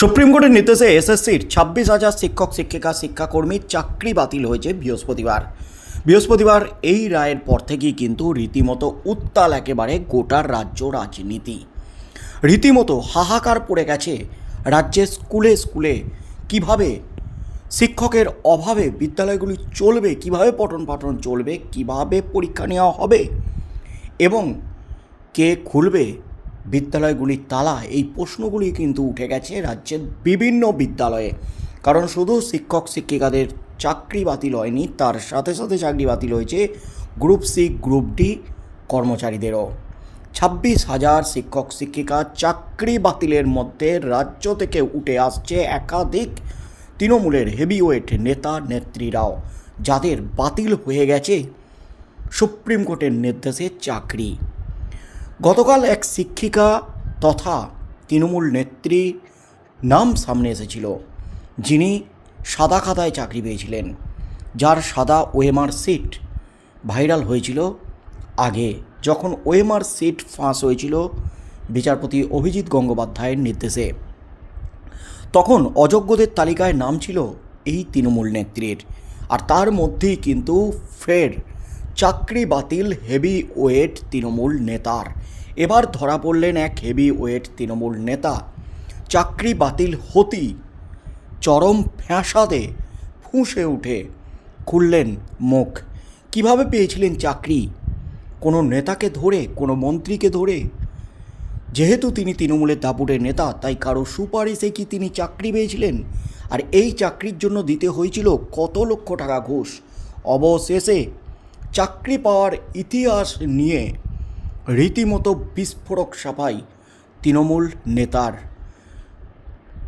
Supreme কোর্টের নির্দেশে এসএসসির ছাব্বিশ হাজার শিক্ষক, শিক্ষিকা শিক্ষাকর্মীর চাকরি বাতিল হয়েছে বৃহস্পতিবার। বৃহস্পতিবার এই রায়ের পর থেকেই কিন্তু রীতিমতো উত্তাল একেবারে গোটার রাজ্য রাজনীতি। রীতিমতো হাহাকার পড়ে গেছে রাজ্যের স্কুলে স্কুলে। কীভাবে শিক্ষকের অভাবে বিদ্যালয়গুলি চলবে, কীভাবে পঠন পাঠন চলবে, কীভাবে পরীক্ষা নেওয়া হবে এবং কে খুলবে বিদ্যালয়গুলির তালা এই প্রশ্নগুলি কিন্তু উঠে গেছে রাজ্যের বিভিন্ন বিদ্যালয়ে। কারণ শুধু শিক্ষক, শিক্ষিকাদের চাকরি বাতিল হয়নি, তার সাথে সাথে চাকরি বাতিল হয়েছে গ্রুপ সি, গ্রুপ ডি কর্মচারীদেরও। ছাব্বিশ হাজার শিক্ষক, শিক্ষিকা চাকরি বাতিলের মধ্যে রাজ্য থেকে উঠে আসছে একাধিক তৃণমূলের হেভিওয়েট নেতা, নেত্রীরাও, যাদের বাতিল হয়ে গেছে সুপ্রিম কোর্টের নির্দেশে চাকরি। গতকাল এক শিক্ষিকা তথা তৃণমূল নেত্রী নাম সামনে এসেছিল, যিনি সাদা খাতায় চাকরি পেয়েছিলেন, যার সাদা ওএমআর সিট ভাইরাল হয়েছিল আগে। যখন ওএমআর সিট ফাঁস হয়েছিল বিচারপতি অভিজিৎ গঙ্গোপাধ্যায়ের নির্দেশে। তখন অযোগ্যদের তালিকায় নাম ছিল এই তৃণমূল নেত্রীর। আর তার মধ্যেই কিন্তু ফের চাকরি বাতিল হেভি ওয়েট তৃণমূল নেতার। এবার ধরা পড়লেন এক হেভি ওয়েট তৃণমূল নেতা। চাকরি বাতিল হতি চরম ফ্যাঁসাদে ফুঁসে উঠে খুললেন মুখ। কীভাবে পেয়েছিলেন চাকরি? কোনো নেতাকে ধরে, কোনো মন্ত্রীকে ধরে? যেহেতু তিনি তৃণমূলের দাপুটের নেতা, তাই কারও সুপারিশে কি তিনি চাকরি পেয়েছিলেন? আর এই চাকরির জন্য দিতে হয়েছিল কত লক্ষ টাকা ঘুষ? অবশেষে চাকরি পাওয়ার ইতিহাস নিয়ে রীতিমতো বিস্ফোরক সাফাই তৃণমূল নেতার।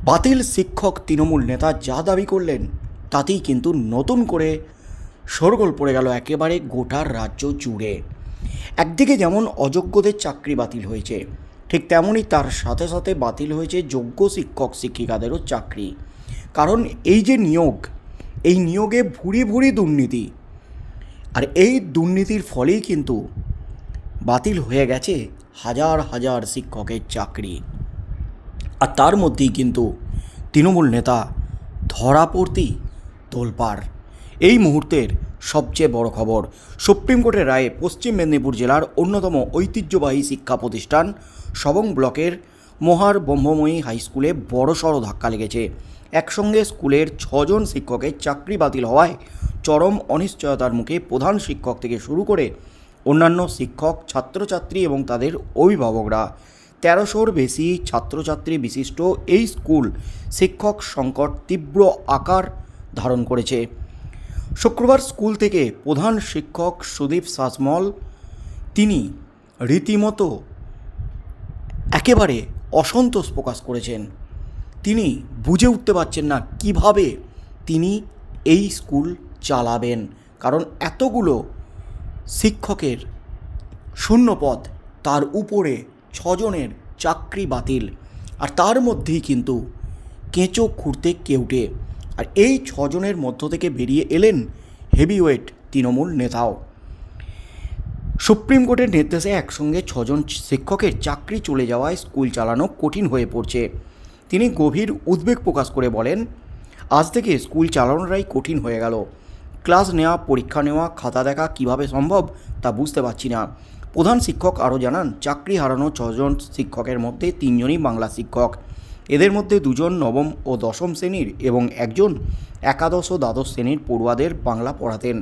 বাতিল শিক্ষক তৃণমূল নেতা যা দাবি করলেন, তাতেই কিন্তু নতুন করে শোরগোল পড়ে গেল একেবারে গোটার রাজ্য জুড়ে। একদিকে যেমন অযোগ্যদের চাকরি বাতিল হয়েছে, ঠিক তেমনই তার সাথে সাথে বাতিল হয়েছে যোগ্য শিক্ষক শিক্ষিকাদেরও চাকরি। কারণ এই যে নিয়োগ, এই নিয়োগে ভুরি ভুরি দুর্নীতি, আর এই দুর্নীতির ফলেই কিন্তু বাতিল হয়ে গেছে হাজার হাজার শিক্ষকের চাকরি। আর তার মধ্যেই কিন্তু তৃণমূল নেতা ধরা পড়তেই এই মুহূর্তের সবচেয়ে বড় খবর, সুপ্রিম কোর্টের রায়ে পশ্চিম মেদিনীপুর জেলার অন্যতম ঐতিহ্যবাহী শিক্ষা প্রতিষ্ঠান সবং ব্লকের মহার ব্রহ্মময়ী হাই স্কুলে বড়সড় ধাক্কা লেগেছে। একসঙ্গে স্কুলের ছজন শিক্ষকের চাকরি বাতিল হওয়ায় চরম অনিশ্চয়তার মুখে প্রধান শিক্ষক থেকে শুরু করে অন্যান্য শিক্ষক, ছাত্রছাত্রী এবং তাদের অভিভাবকরা। তেরোশোর বেশি ছাত্রছাত্রী বিশিষ্ট এই স্কুল শিক্ষক সংকট তীব্র আকার ধারণ করেছে। শুক্রবার স্কুল থেকে প্রধান শিক্ষক সুদীপ সাজমল তিনি রীতিমতো একেবারে অসন্তোষ প্রকাশ করেছেন। তিনি বুঝে উঠতে পারছেন না কীভাবে তিনি এই স্কুল চালাবেন, কারণ এতগুলো শিক্ষকের শূন্যপদ, তার উপরে ছজনের চাকরি বাতিল। আর তার মধ্যেই কিন্তু কেঁচো খুঁড়তে কেউটে আর এই ছজনের মধ্য থেকে বেরিয়ে এলেন হেভিওয়েট তৃণমূল নেতাও। সুপ্রিম কোর্টের নির্দেশে একসঙ্গে ছজন শিক্ষকের চাকরি চলে যাওয়ায় স্কুল চালানো কঠিন হয়ে পড়ছে। তিনি গভীর উদ্বেগ প্রকাশ করে বলেন, আজ থেকে স্কুল চালানোটাই কঠিন হয়ে গেল। ক্লাস নেওয়া, পরীক্ষা নেওয়া, খাতা দেখা কীভাবে সম্ভব তা বুঝতে পারছি না। প্রধান শিক্ষক আরও জানান, চাকরি হারানো ছজন শিক্ষকের মধ্যে তিনজনই বাংলা শিক্ষক। এদের মধ্যে দুজন নবম ও দশম শ্রেণির এবং একজন একাদশ ও দ্বাদশ শ্রেণির পড়ুয়াদের বাংলা পড়াতেন।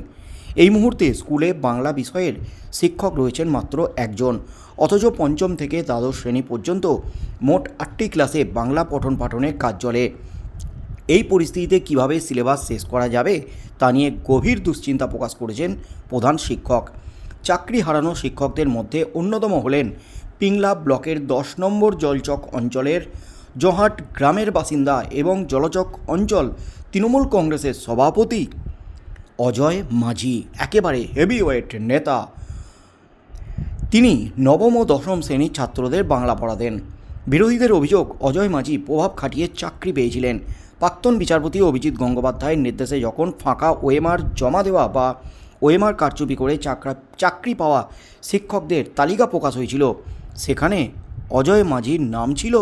এই মুহূর্তে স্কুলে বাংলা বিষয়ের শিক্ষক রয়েছেন মাত্র একজন। অথচ পঞ্চম থেকে দ্বাদশ শ্রেণি পর্যন্ত মোট আটটি ক্লাসে বাংলা পঠন পাঠনের কাজ চলে। এই পরিস্থিতিতে কীভাবে সিলেবাস শেষ করা যাবে তা নিয়ে গভীর দুশ্চিন্তা প্রকাশ করেছেন প্রধান শিক্ষক। চাকরি হারানো শিক্ষকদের মধ্যে অন্যতম হলেন পিংলা ব্লকের দশ নম্বর জলচক অঞ্চলের জহাট গ্রামের বাসিন্দা এবং জলচক অঞ্চল তৃণমূল কংগ্রেসের সভাপতি অজয় মাঝি, একেবারে হেভিওয়েট নেতা। তিনি নবম ও দশম শ্রেণির ছাত্রদের বাংলা পড়াতেন। বিরোধীদের অভিযোগ, অজয় মাঝি প্রভাব খাটিয়ে চাকরি পেয়েছিলেন। প্রাক্তন বিচারপতি অভিজিৎ গঙ্গোপাধ্যায়ের নির্দেশে যখন ফাঁকা ওএমআর জমা দেওয়া বা ওএমআর কারচুপি করে চাকরা চাকরি পাওয়া শিক্ষকদের তালিকা প্রকাশ হয়েছিল, সেখানে অজয় মাঝির নাম ছিল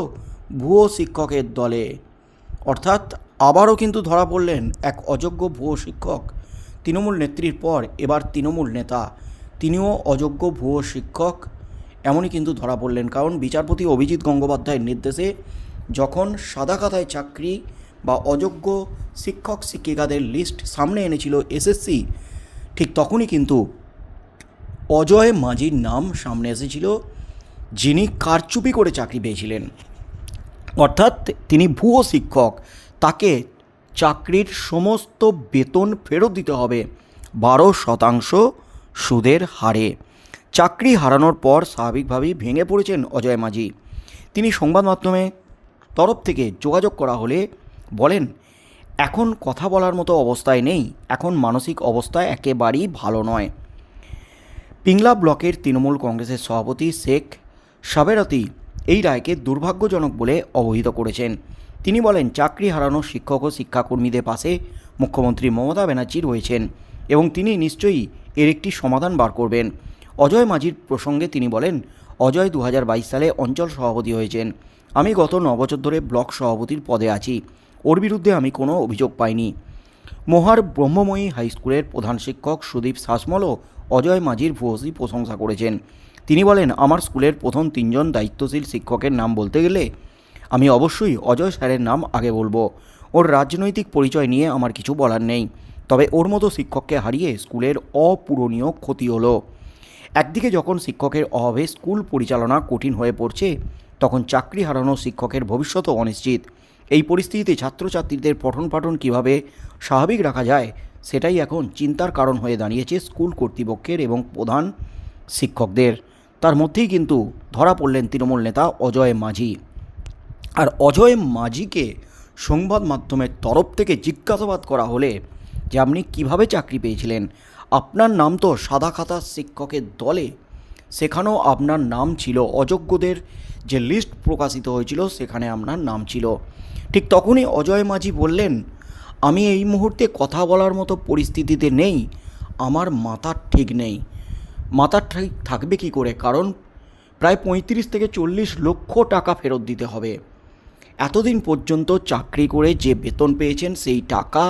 ভুয়ো শিক্ষকের দলে। অর্থাৎ আবারও কিন্তু ধরা পড়লেন এক অযোগ্য ভুয়ো শিক্ষক। তৃণমূল নেত্রীর পর এবার তৃণমূল নেতা, তিনিও অযোগ্য ভুয়ো শিক্ষক এমনই কিন্তু ধরা পড়লেন। কারণ বিচারপতি অভিজিৎ গঙ্গোপাধ্যায়ের নির্দেশে যখন সাদা খাতায় চাকরি বা অযোগ্য শিক্ষক, শিক্ষিকাদের লিস্ট সামনে এনেছিল এসএসসি ঠিক তখনই কিন্তু অজয় মাঝির নাম সামনে এসেছিল, যিনি কারচুপি করে চাকরি পেয়েছিলেন। অর্থাৎ তিনি ভুয়ো শিক্ষক, তাকে চাকরির সমস্ত বেতন ফেরত দিতে হবে, বারো শতাংশ সুদের হারে। চাকরি হারানোর পর স্বাভাবিকভাবেই ভেঙে পড়েছেন অজয় মাঝি। তিনি সংবাদ মাধ্যমে তরফ থেকে যোগাযোগ করা হলে বলেন, এখন কথা বলার মতো অবস্থায় নেই, এখন মানসিক অবস্থা একেবারেই ভালো নয়। পিংলা ব্লকের তৃণমূল কংগ্রেসের সভাপতি শেখ সাবেরতি এই রায়কে দুর্ভাগ্যজনক বলে অবহিত করেছেন। তিনি বলেন, চাকরি হারানো শিক্ষক ও শিক্ষাকর্মীদের পাশে মুখ্যমন্ত্রী মমতা ব্যানার্জি রয়েছেন এবং তিনি নিশ্চয়ই এর একটি সমাধান বার করবেন। অজয় মাঝির প্রসঙ্গে তিনি বলেন, অজয় দু হাজার বাইশ সালে অঞ্চল সভাপতি হয়েছেন। আমি গত ন বছর ধরে ব্লক সভাপতির পদে আছি। ওর বিরুদ্ধে আমি কোনো অভিযোগ পাইনি। মহার ব্রহ্মময়ী হাই স্কুলের প্রধান শিক্ষক সুদীপ শাসমলও অজয় মাঝির ভূয়সী প্রশংসা করেছেন। তিনি বলেন, আমার স্কুলের প্রথম তিনজন দায়িত্বশীল শিক্ষকের নাম বলতে গেলে আমি অবশ্যই অজয় স্যারের নাম আগে বলব। ওর রাজনৈতিক পরিচয় নিয়ে আমার কিছু বলার নেই। তবে ওর মতো শিক্ষককে হারিয়ে স্কুলের অপূরণীয় ক্ষতি হলো। একদিকে যখন শিক্ষকের অভাবে স্কুল পরিচালনা কঠিন হয়ে পড়ছে, তখন চাকরি হারানো শিক্ষকের ভবিষ্যৎও অনিশ্চিত। এই পরিস্থিতিতে ছাত্রছাত্রীদের পঠন পাঠন কীভাবে স্বাভাবিক রাখা যায়, সেটাই এখন চিন্তার কারণ হয়ে দাঁড়িয়েছে স্কুল কর্তৃপক্ষের এবং প্রধান শিক্ষকদের। তার মধ্যেই কিন্তু ধরা পড়লেন তৃণমূল নেতা অজয় মাঝি। আর অজয় মাঝিকে সংবাদ মাধ্যমের তরফ থেকে জিজ্ঞাসাবাদ করা হলে যে আপনি কীভাবে চাকরি পেয়েছিলেন, আপনার নাম তো সাদা খাতা শিক্ষকের দলে, সেখানেও আপনার নাম ছিল অযোগ্যদের যে লিস্ট প্রকাশিত হয়েছিল সেখানে আপনার নাম ছিল। ঠিক তখনই অজয় মাঝি বললেন, আমি এই মুহূর্তে কথা বলার মতো পরিস্থিতিতে নেই, আমার মাথার ঠিক নেই। মাথার ঠিক থাকবে কি করে? কারণ প্রায় পঁয়ত্রিশ থেকে চল্লিশ লক্ষ টাকা ফেরত দিতে হবে। এতদিন পর্যন্ত চাকরি করে যে বেতন পেয়েছেন সেই টাকা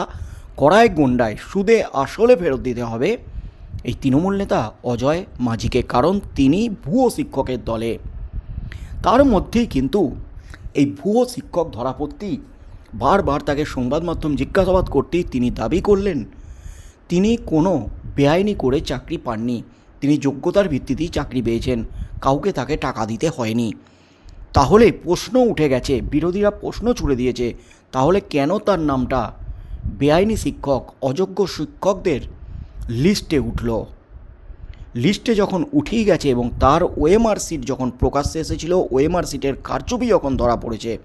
কড়ায় গন্ডায় সুদে আসলে ফেরত দিতে হবে। এই তৃণমূল নেতা অজয় মাঝিকে, কারণ তিনি ভুয়ো শিক্ষকের দলে। তার মধ্যেই কিন্তু এই ভুয়ো শিক্ষক ধরা পড়তেই বারবার তাকে সংবাদ মাধ্যম জিজ্ঞাসাবাদ করতেই তিনি দাবি করলেন। তিনি কোনো বেআইনি করে চাকরি পাননি। তিনি যোগ্যতার ভিত্তিতেই চাকরি পেয়েছেন। কাউকে তাকে টাকা দিতে হয়নি। তাহলে প্রশ্ন উঠে গেছে, বিরোধীরা প্রশ্ন ছুড়ে দিয়েছে, তাহলে কেন তার নামটা বেআইনি শিক্ষক, অযোগ্য শিক্ষকদের লিস্টে উঠল? লিস্টে যখন উঠেই গেছে এবং তার ওএমআর সিট যখন প্রকাশ্যে এসেছিল, ওএমআর সিটের কারচুপি যখন ধরা পড়েছে,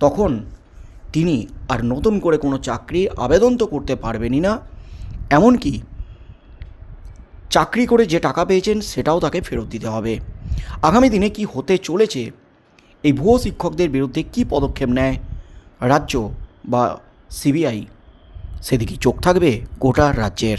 তখন তিনি আর নতুন করে কোনো চাকরির আবেদন তো করতে পারবেনই না। এমনকি চাকরি করে যে টাকা পেয়েছেন সেটাও তাকে ফেরত দিতে হবে। আগামী দিনে কি হতে চলেছে? এই ভুয়ো শিক্ষকদের বিরুদ্ধে কি পদক্ষেপ নেয় রাজ্য বা সিবিআই? সেদিকে চোখ থাকবে গোটা রাজ্যের।